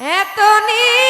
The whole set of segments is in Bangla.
এত নিঠুর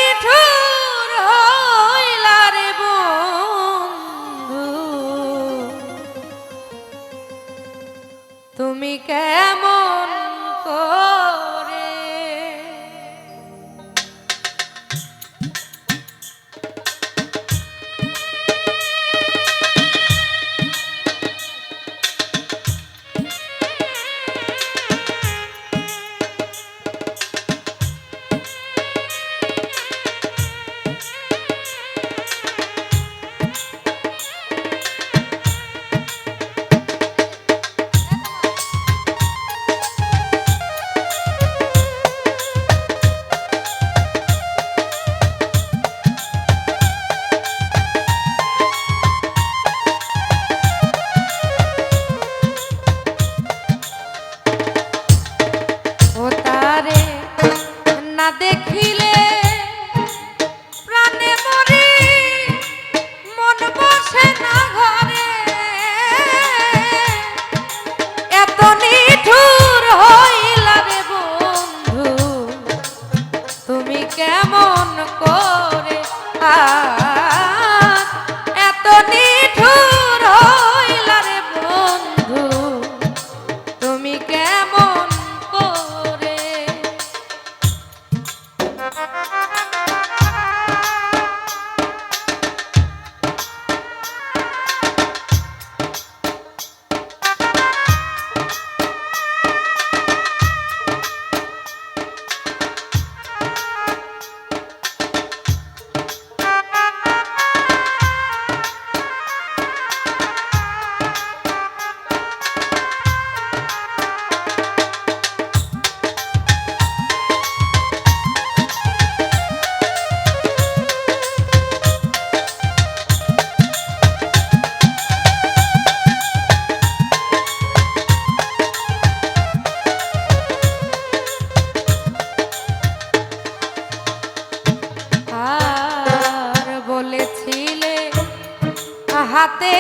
হাতে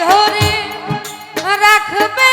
ধরে রাখবে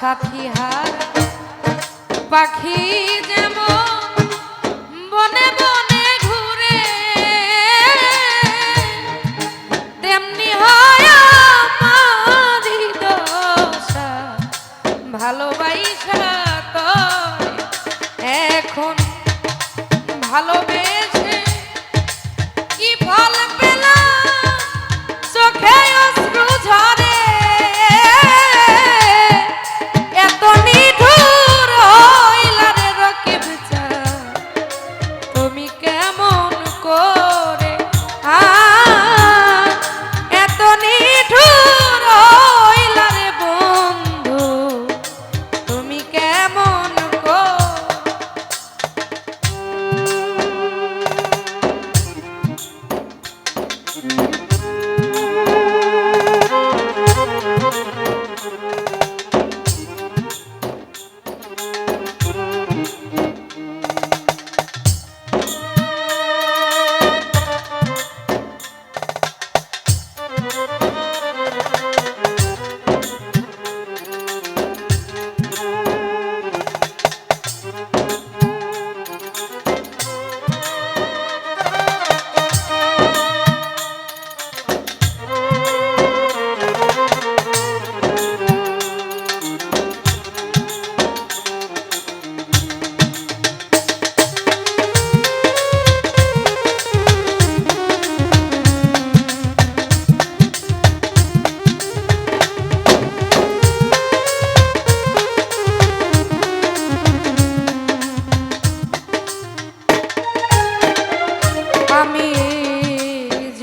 সাথী হারা পাখি যেমন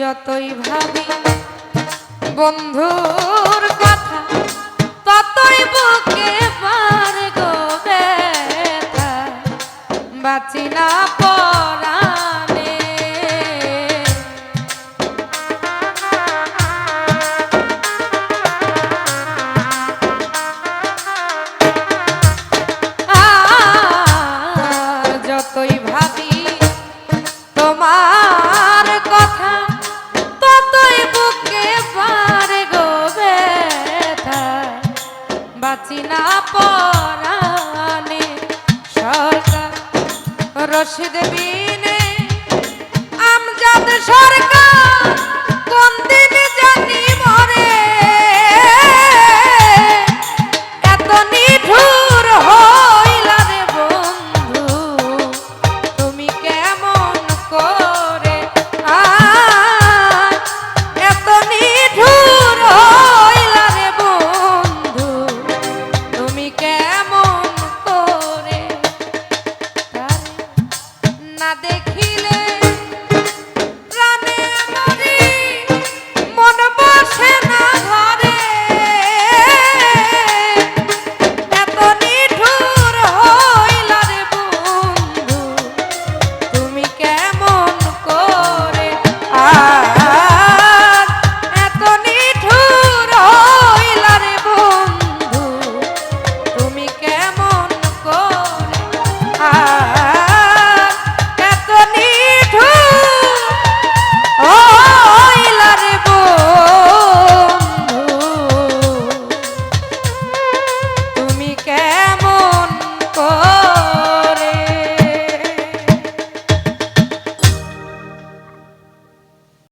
যতই ভাবি বন্ধুর কথা ততই বুকে পার গো ব্যথা। বাঁচি না পর হাসিনা পরানে সরকার রশিদ বীর